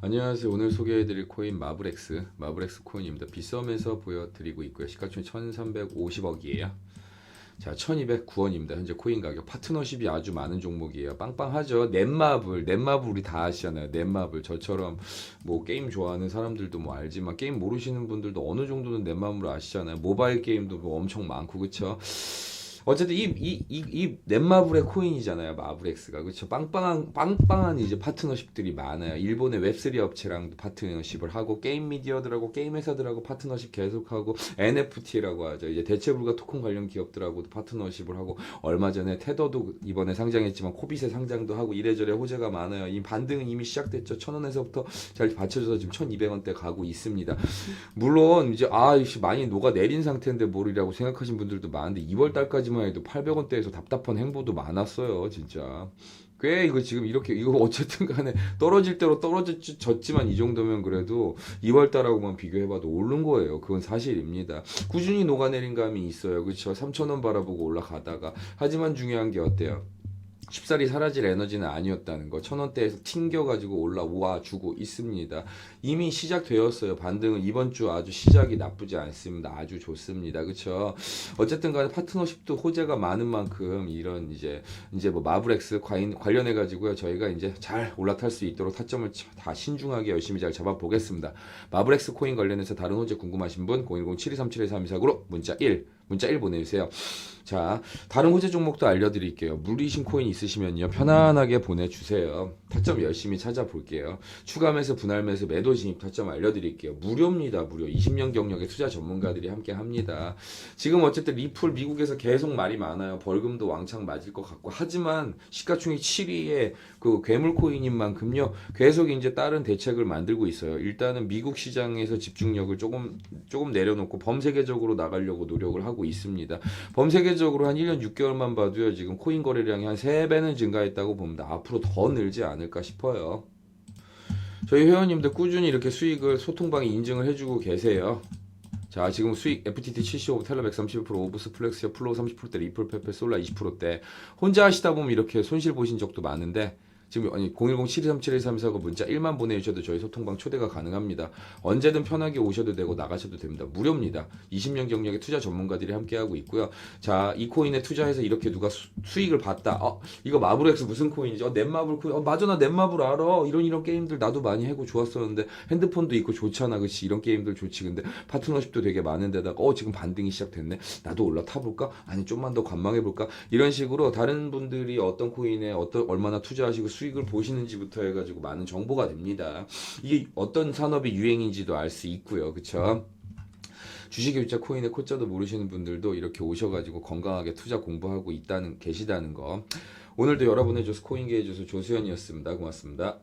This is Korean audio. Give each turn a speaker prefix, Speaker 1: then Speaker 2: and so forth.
Speaker 1: 안녕하세요. 오늘 소개해드릴 코인 마블엑스, 마블엑스 코인입니다. 비썸에서 보여드리고 있고요. 시가총 1,350억이에요. 자, 1,209원입니다. 현재 코인 가격. 파트너십이 아주 많은 종목이에요. 빵빵하죠. 넷마블, 넷마블 우리 다 아시잖아요. 넷마블 저처럼 뭐 게임 좋아하는 사람들도 뭐 알지만 게임 모르시는 분들도 어느 정도는 넷마블 아시잖아요. 모바일 게임도 뭐 엄청 많고 그쵸? 어쨌든 이 이 이이 넷마블의 코인이잖아요 마블엑스가. 그렇죠? 빵빵한 빵빵한 이제 파트너십들이 많아요. 일본의 웹3 업체랑도 파트너십을 하고 게임 미디어들하고 게임 회사들하고 파트너십 계속하고 NFT라고 하죠. 이제 대체 불가 토큰 관련 기업들하고도 파트너십을 하고 얼마 전에 테더도 이번에 상장했지만 코빗에 상장도 하고 이래저래 호재가 많아요. 이 반등은 이미 시작됐죠. 천 원에서부터 잘 받쳐줘서 지금 1200원대 가고 있습니다. 물론 이제 아 많이 녹아 내린 상태인데 뭐이라고 생각하신 분들도 많은데 2월 달까지만 해도 800원대에서 답답한 행보도 많았어요 진짜. 꽤 이거 지금 이렇게 이거 어쨌든 간에 떨어질 대로 떨어졌지만 이 정도면 그래도 2월 달하고만 비교해봐도 오른 거예요. 그건 사실입니다. 꾸준히 녹아내린 감이 있어요. 그렇죠 3천 원 바라보고 올라가다가. 하지만 중요한 게 어때요 쉽사리 사라질 에너지는 아니었다는 거. 천 원대에서 튕겨가지고 올라와 주고 있습니다. 이미 시작되었어요. 반등은 이번 주 아주 시작이 나쁘지 않습니다. 아주 좋습니다. 그쵸? 어쨌든 간에 파트너십도 호재가 많은 만큼 이런 이제, 이제 뭐 마블엑스 관련해가지고요. 저희가 이제 잘 올라탈 수 있도록 타점을 다 신중하게 열심히 잘 잡아보겠습니다. 마블엑스 코인 관련해서 다른 호재 궁금하신 분, 010-7237-1324으로 문자 1, 문자 1 보내주세요. 자, 다른 호재 종목도 알려드릴게요. 물리신 코인 있으시면요. 편안하게 보내주세요. 타점 열심히 찾아볼게요. 추가 매수, 분할 매수, 매도 진입 타점 알려드릴게요. 무료입니다. 무료. 20년 경력의 투자 전문가들이 함께 합니다. 지금 어쨌든 리플 미국에서 계속 말이 많아요. 벌금도 왕창 맞을 것 같고. 하지만 시가총액 7위의 그 괴물 코인인 만큼요. 계속 이제 다른 대책을 만들고 있어요. 일단은 미국 시장에서 집중력을 조금, 조금 내려놓고 범세계적으로 나가려고 노력을 하고 있습니다. 범세계적으로 한 1년 6개월만 봐도요. 지금 코인 거래량이 한 3배는 증가했다고 봅니다. 앞으로 더 늘지 않을까 싶어요. 저희 회원님들 꾸준히 이렇게 수익을 소통방에 인증을 해주고 계세요. 자, 지금 수익 FTT 75, 텔러 131%, 오브스 플렉스어 플로우 30%대, 리플 페페, 솔라 20%대. 혼자 하시다 보면 이렇게 손실 보신 적도 많은데 지금 아니 010-7237-1334고 문자 1만 보내주셔도 저희 소통방 초대가 가능합니다. 언제든 편하게 오셔도 되고 나가셔도 됩니다. 무료입니다. 20년 경력의 투자 전문가들이 함께하고 있고요. 자, 이 코인에 투자해서 이렇게 누가 수, 수익을 봤다. 어, 이거 마블엑스 무슨 코인이죠? 어, 넷마블 코인. 어, 맞아, 나 넷마블 알아. 이런 이런 게임들 나도 많이 해고 좋았었는데 핸드폰도 있고 좋잖아. 그치? 이런 게임들 좋지. 근데 파트너십도 되게 많은데다가 어, 지금 반등이 시작됐네. 나도 올라타볼까? 아니, 좀만 더 관망해볼까? 이런 식으로 다른 분들이 어떤 코인에 어떤 얼마나 투자하시고 수익을 보시는지부터 해가지고 많은 정보가 됩니다. 이게 어떤 산업이 유행인지도 알 수 있고요. 그쵸? 주식일자 코인의 코자도 모르시는 분들도 이렇게 오셔가지고 건강하게 투자 공부하고 있다는 계시다는 거. 오늘도 여러분의 조스 코인계의 조수 조수현이었습니다. 고맙습니다.